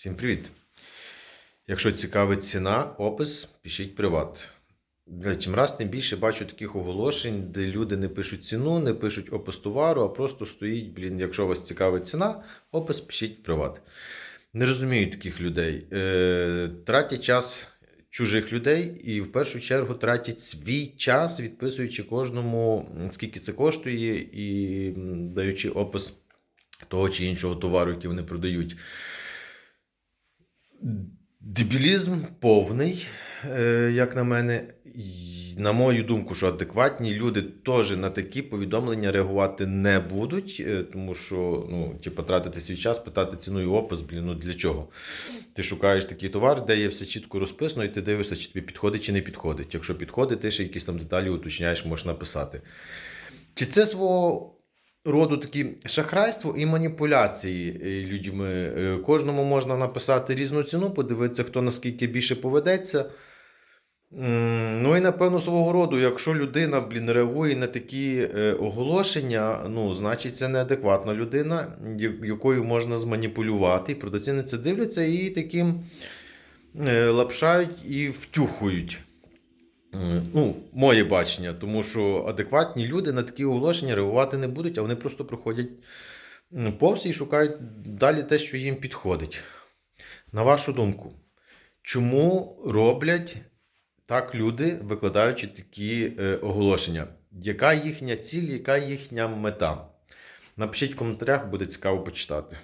Всім привіт! Якщо цікавить ціна, опис, пишіть приват. Чим раз тим більше бачу таких оголошень, де люди не пишуть ціну, не пишуть опис товару, а просто стоїть, блін, якщо вас цікавить ціна, опис пишіть приват. Не розумію таких людей. Е, тратять час чужих людей і в першу чергу тратять свій час, відписуючи кожному, скільки це коштує, і даючи опис того чи іншого товару, який вони продають. Дебілізм повний, е, як на мене. На мою думку, що адекватні люди теж на такі повідомлення реагувати не будуть, е, тому що ну, типу, тратити свій час, питати ціну і опис, блін, ну для чого? Ти шукаєш такий товар, де є все чітко розписано, і ти дивишся, чи тобі підходить, чи не підходить. Якщо підходить, ти ще якісь там деталі уточняєш, можеш написати. Чи це свого роду такі шахрайство і маніпуляції е, людьми. Е, Кожному можна написати різну ціну, подивитися, хто наскільки більше поведеться. Ну і напевно свого роду, якщо людина блін, реагує на такі е, оголошення, ну, значить це неадекватна людина, якою можна зманіпулювати. І продавці на це дивляться і таким лапшають і втюхують. Е, Ну, моє бачення, тому що адекватні люди на такі оголошення реагувати не будуть, а вони просто проходять м, повз і шукають далі те, що їм підходить. На вашу думку, чому роблять так люди, викладаючи такі е, оголошення? Яка їхня ціль, яка їхня мета? Напишіть в коментарях, буде цікаво почитати.